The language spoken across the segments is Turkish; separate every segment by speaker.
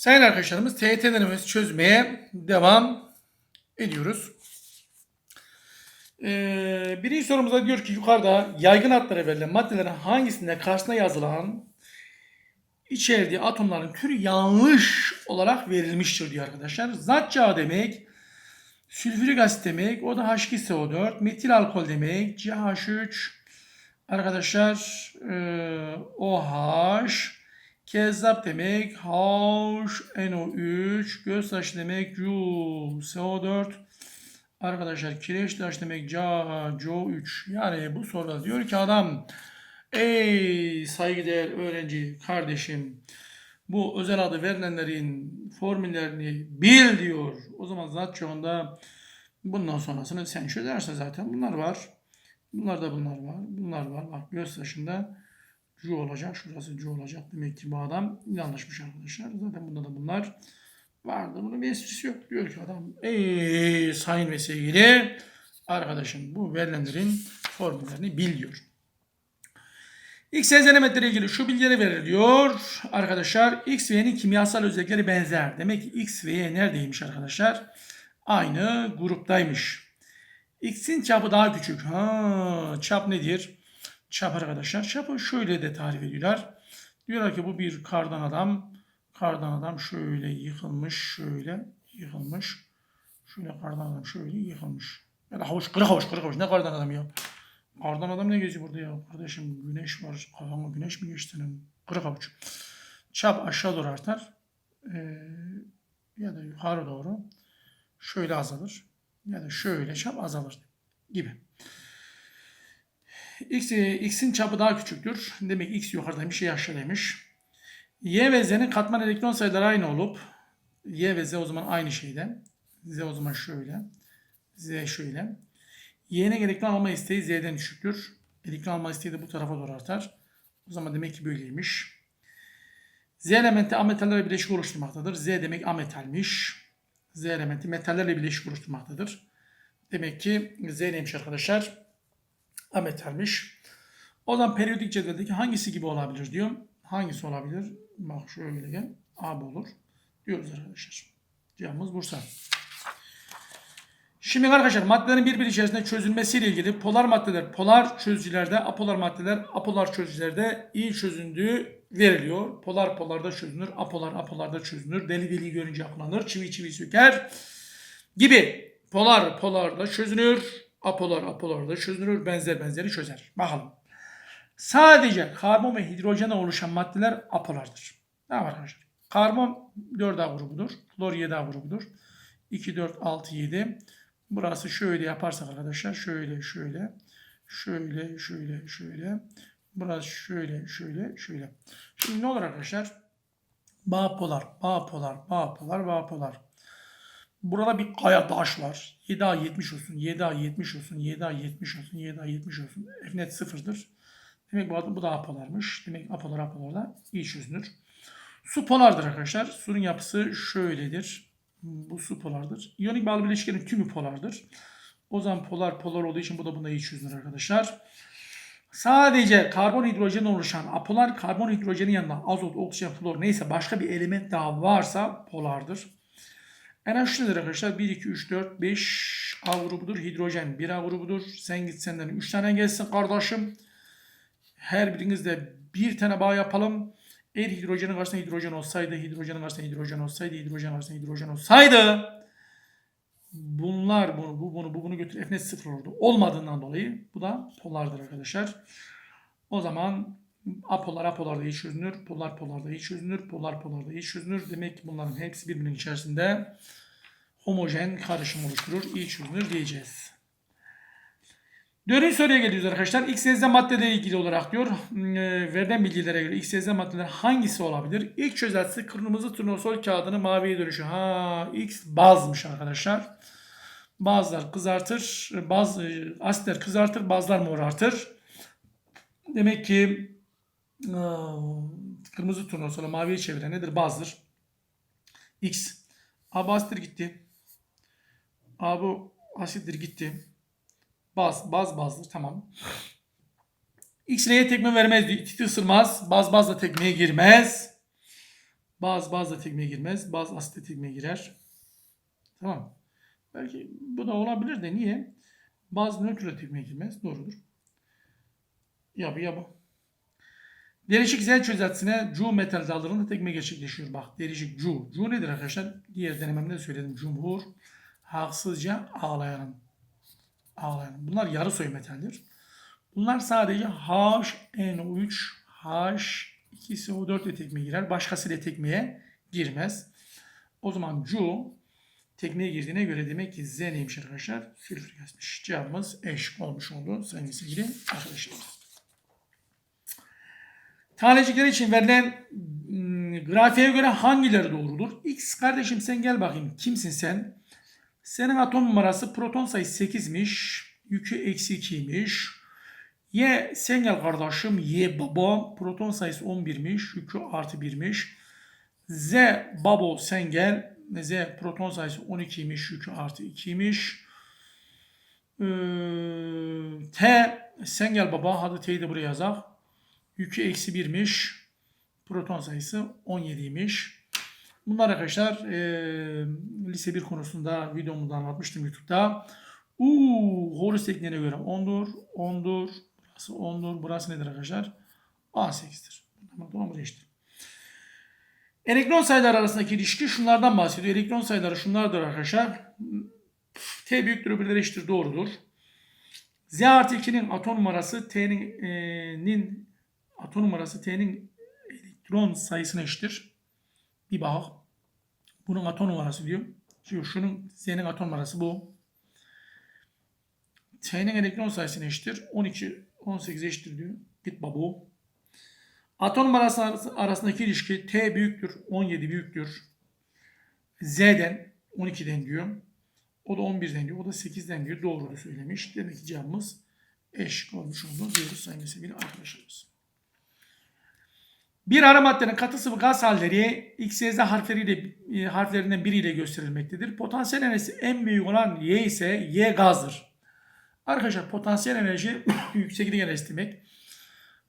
Speaker 1: Sayın arkadaşlarımız TYT denemesi çözmeye devam ediyoruz. Ee, birinci sorumuzda diyor ki yukarıda yaygın adları verilen maddelerin hangisinde karşısına yazılan içerdiği atomların türü yanlış olarak verilmiştir diyor arkadaşlar. Zat demek, sülfürik asit demek, o da H2SO4, metil alkol demek, CH3, arkadaşlar e, OH, kezzap demek, HNO3, göztaşı demek, USO4, arkadaşlar kireç taş demek, CaCO3. Yani bu soruda diyor ki adam Ey saygıdeğer öğrenci kardeşim bu özel adı verilenlerin formüllerini bil diyor. O zaman zat çoğunda bundan sonrasını sen çözersin zaten. Bunlar var. Bunlar da bunlar var. Bunlar var. Bak göz taşında cu olacak. Şurası cu olacak. Demek ki bu adam yanlışmış arkadaşlar. Zaten bunda da bunlar vardı. Bunun bir esprisi yok. Diyor ki adam ey sayın ve sevgili arkadaşım bu verilenlerin formüllerini bil diyor. X elementleriyle ilgili şu bilgileri verir diyor. Arkadaşlar X ve Y'nin kimyasal özellikleri benzer. Demek ki X ve Y neredeymiş arkadaşlar? Aynı gruptaymış. X'in çapı daha küçük. Ha, çap nedir? Çap arkadaşlar. Çapı şöyle de tarif ediyorlar. Diyorlar ki bu bir kardan adam. Kardan adam şöyle yıkılmış. Şöyle yıkılmış. Şöyle kardan adam şöyle yıkılmış. Ya da havuç, kırık havuç, kırık havuç. Ne kardan adam ya? Kardan adam ne geziyor burada ya? Kardeşim güneş var. Kafama güneş mi geçti senin? Kırık avuç. Çap aşağı doğru artar. Ee, ya da yukarı doğru. Şöyle azalır. Ya da şöyle çap azalır. Gibi. X, X'in çapı daha küçüktür. Demek X yukarıdaymış, Y aşağıdaymış. Y ve Z'nin katman elektron sayıları aynı olup Y ve Z o zaman aynı şeyde. Z o zaman şöyle. Z şöyle. Y'nin elektron alma isteği Z'den düşüktür. Elektron alma isteği de bu tarafa doğru artar. O zaman demek ki böyleymiş. Z elementi ametallerle bileşik oluşturmaktadır. Z demek ametalmiş. Z elementi metallerle bileşik oluşturmaktadır. Demek ki Z neymiş arkadaşlar? Ametalmiş. O zaman periyodik cetveldeki hangisi gibi olabilir diyor. Hangisi olabilir? Bak şöyle gel. AB olur. Diyoruz arkadaşlar. Cevabımız Bursa. Şimdi arkadaşlar maddelerin birbiri içerisinde çözülmesiyle ilgili polar maddeler polar çözücülerde, apolar maddeler apolar çözücülerde iyi çözündüğü veriliyor. Polar polarda çözünür, apolar apolarda çözünür. Deli deli görünce aklanır, çivi çivi söker gibi. Polar polarda çözünür, apolar apolarda çözünür, benzer benzeri çözer. Bakalım. Sadece karbon ve hidrojen oluşan maddeler apolardır. Ne var arkadaşlar? Karbon 4A grubudur. Klor 7A grubudur. 2, 4, 6, 7. Burası şöyle yaparsak arkadaşlar şöyle şöyle şöyle şöyle şöyle burası şöyle şöyle şöyle. Şimdi ne olur arkadaşlar? Bağ polar, bağ polar, bağ polar, bağ polar. Burada bir kaya taş var. 7A 70 olsun, 7A 70 olsun, 7A 70 olsun, 7A 70 olsun. F sıfırdır. Demek bu, bu da apolarmış. Demek apolar apolarla iyi çözünür. Su polardır arkadaşlar. Suyun yapısı şöyledir. Bu su polardır. İyonik bağlı bileşiklerin tümü polardır. O zaman polar polar olduğu için bu da bunda iyi çözünür arkadaşlar. Sadece karbon hidrojen oluşan apolar karbon hidrojenin yanında azot, oksijen, flor neyse başka bir element daha varsa polardır. NH nedir arkadaşlar? 1, 2, 3, 4, 5 A grubudur. Hidrojen 1 A grubudur. Sen git senden 3 tane gelsin kardeşim. Her birinizde bir tane bağ yapalım. Eğer hidrojenin karşısında hidrojen olsaydı, hidrojenin karşısında hidrojen olsaydı, hidrojen karşısında hidrojen olsaydı bunlar bunu, bu bunu, bu bunu götür F net sıfır olurdu. Olmadığından dolayı bu da polardır arkadaşlar. O zaman apolar apolarda iyi çözünür, polar polarda iyi çözünür, polar polarda iyi çözünür. Demek ki bunların hepsi birbirinin içerisinde homojen karışım oluşturur, iyi çözünür diyeceğiz. Dördüncü soruya geliyoruz arkadaşlar. X, Y, Z maddede ilgili olarak diyor. E, verilen bilgilere göre X, Y, Z maddeler hangisi olabilir? İlk çözeltisi kırmızı turnusol kağıdını maviye dönüşü. Ha, X bazmış arkadaşlar. Bazılar kızartır, bazı asitler kızartır, bazılar morartır. Demek ki e, kırmızı turnusolu maviye çeviren nedir? Bazdır. X. A bu asittir gitti. A bu asittir gitti. Baz, baz bazdır tamam. X neye tekme vermez diyor. İti ısırmaz. Baz baz da tekmeye girmez. Baz baz da tekmeye girmez. Baz asit de tekmeye girer. Tamam. Belki bu da olabilir de niye? Baz nötrle tekmeye girmez. Doğrudur. Ya bu ya bu. Derişik Z çözeltisine Cu metal dallarında tekme gerçekleşiyor. Bak derişik Cu. Cu nedir arkadaşlar? Diğer denememde de söyledim. Cumhur haksızca ağlayanın. Ağlayanın. Bunlar yarı soy metaldir. Bunlar sadece HNO3, H2SO4 ile tekmeye girer. Başkasıyla tekmeye girmez. O zaman Cu tekmeye girdiğine göre demek ki Z neymiş arkadaşlar? Sülfür gazmış. Cevabımız eş olmuş oldu sayın sevgili arkadaşlarımız. Tanecikler için verilen ım, grafiğe göre hangileri doğrudur? X kardeşim sen gel bakayım. Kimsin sen? Senin atom numarası proton sayısı 8'miş. Yükü eksi 2'ymiş. Y sen gel kardeşim. Y baba proton sayısı 11'miş. Yükü artı 1'miş. Z babo sen gel. Z proton sayısı 12'ymiş. Yükü artı 2'ymiş. Ee, T sen gel baba. Hadi T'yi de buraya yazak. Yükü eksi 1'miş. Proton sayısı 17'ymiş. Bunlar arkadaşlar e, lise 1 konusunda videomda anlatmıştım YouTube'da. Uuu Horus tekniğine göre 10'dur. 10'dur. Burası 10'dur. Burası nedir arkadaşlar? 18'dir. Tamam işte. Elektron sayıları arasındaki ilişki şunlardan bahsediyor. Elektron sayıları şunlardır arkadaşlar. T büyüktür öbürleri eşittir doğrudur. Z artı 2'nin atom numarası T'nin e, atom numarası T'nin elektron sayısına eşittir. Bir bak. Bunun atom numarası diyor. Şu, şunun Z'nin atom numarası bu. T'nin elektron sayısına eşittir. 12, 18 eşittir diyor. Git babu. Atom numarası arası- arasındaki ilişki T büyüktür, 17 büyüktür. Z'den 12'den diyor. O da 11'den diyor. O da 8'den diyor. Doğru söylemiş. Demek ki cevabımız eş olmuş oldu diyoruz sayın sevgili arkadaşlarımız. Bir ara maddenin katı sıvı gaz halleri X, Y, Z harfleriyle, e, harflerinden biriyle gösterilmektedir. Potansiyel enerjisi en büyük olan Y ise Y gazdır. Arkadaşlar potansiyel enerji yüksek enerji demek.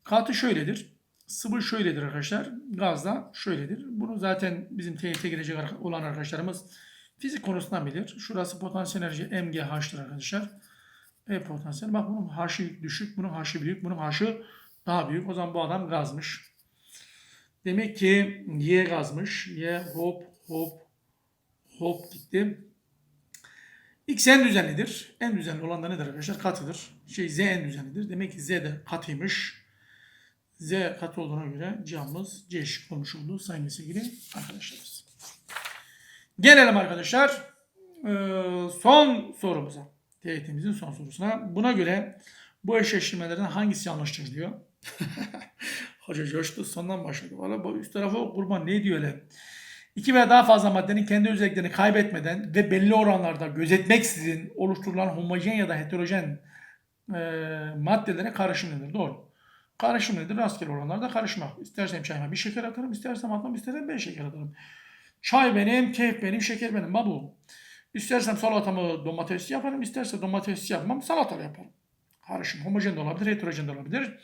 Speaker 1: Katı şöyledir. Sıvı şöyledir arkadaşlar. Gaz da şöyledir. Bunu zaten bizim TYT girecek olan arkadaşlarımız fizik konusundan bilir. Şurası potansiyel enerji MGH'tır arkadaşlar. E potansiyel. Bak bunun H'ı düşük, bunun H'ı büyük, bunun H'ı daha büyük. O zaman bu adam gazmış. Demek ki Y gazmış. Y hop hop hop gitti. X en düzenlidir. En düzenli olan da nedir arkadaşlar? Katıdır. Şey Z en düzenlidir. Demek ki Z de katıymış. Z katı olduğuna göre cevabımız C şık olmuş oldu sayın sevgili arkadaşlarımız. Gelelim arkadaşlar son sorumuza. TYT'mizin son sorusuna. Buna göre bu eşleştirmelerden hangisi yanlıştır diyor. Hoca coştu sondan başladı. Valla üst tarafı kurban ne diyor öyle. İki veya daha fazla maddenin kendi özelliklerini kaybetmeden ve belli oranlarda gözetmeksizin oluşturulan homojen ya da heterojen e, maddelere karışım denir. Doğru. Karışım nedir? Rastgele oranlarda karışmak. İstersem çayıma bir şeker atarım, istersem atmam, istersem beş şeker atarım. Çay benim, keyif benim, şeker benim. Babu. İstersem salatamı domatesli yaparım, isterse domatesli yapmam, salatalı yaparım. Karışım. Homojen de olabilir, heterojen de olabilir.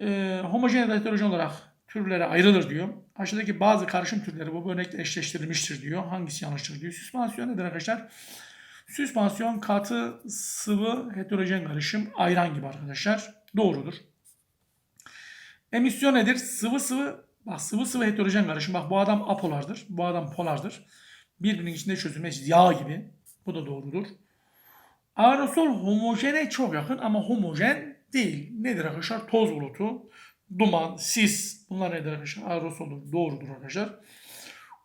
Speaker 1: Da heterojen olarak türlere ayrılır diyor. Aşağıdaki bazı karışım türleri bu örnekle eşleştirilmiştir diyor. Hangisi yanlıştır diyor. Süspansiyon nedir arkadaşlar? Süspansiyon katı, sıvı, heterojen karışım, ayran gibi arkadaşlar. Doğrudur. Emisyon nedir? Sıvı sıvı, bak sıvı sıvı heterojen karışım. Bak bu adam apolardır, bu adam polardır. Birbirinin içinde çözülmez yağ gibi. Bu da doğrudur. Aerosol homojene çok yakın ama homojen değil. Nedir arkadaşlar? Toz bulutu, duman, sis. Bunlar nedir arkadaşlar? Aerosoldur. Doğrudur arkadaşlar.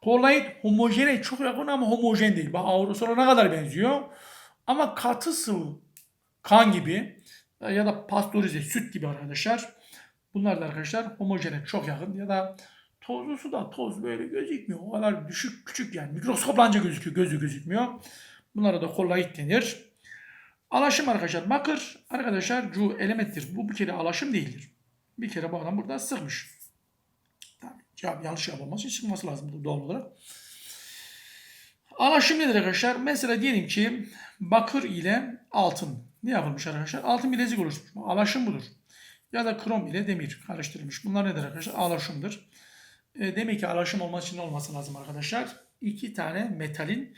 Speaker 1: Kolloid homojene çok yakın ama homojen değil. Bak aerosola ne kadar benziyor. Ama katı sıvı kan gibi ya da pastörize süt gibi arkadaşlar. Bunlar da arkadaşlar homojene çok yakın ya da tozlu su da toz böyle gözükmüyor. O kadar düşük küçük yani mikroskoplanca gözüküyor. Gözü gözükmüyor. Bunlara da kolloid denir. Alaşım arkadaşlar. Bakır arkadaşlar cu elementtir. Bu bir kere alaşım değildir. Bir kere bu adam burada sıkmış. Tabii cevap yanlış yapılması için çıkması lazım doğal olarak. Alaşım nedir arkadaşlar? Mesela diyelim ki bakır ile altın ne yapılmış arkadaşlar? Altın bilezik oluşturmuş. Alaşım budur. Ya da krom ile demir karıştırılmış. Bunlar nedir arkadaşlar? Alaşımdır. E, demek ki alaşım olması için olması lazım arkadaşlar? İki tane metalin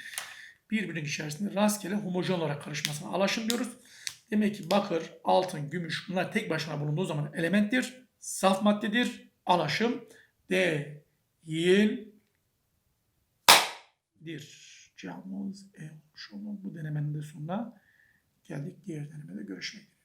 Speaker 1: birbirinin içerisinde rastgele homojen olarak karışmasına alaşım diyoruz. Demek ki bakır, altın, gümüş bunlar tek başına bulunduğu zaman elementtir. Saf maddedir. Alaşım değildir. Cevabımız E olmuş olur. Bu denemenin de sonuna geldik. Diğer denemede görüşmek üzere.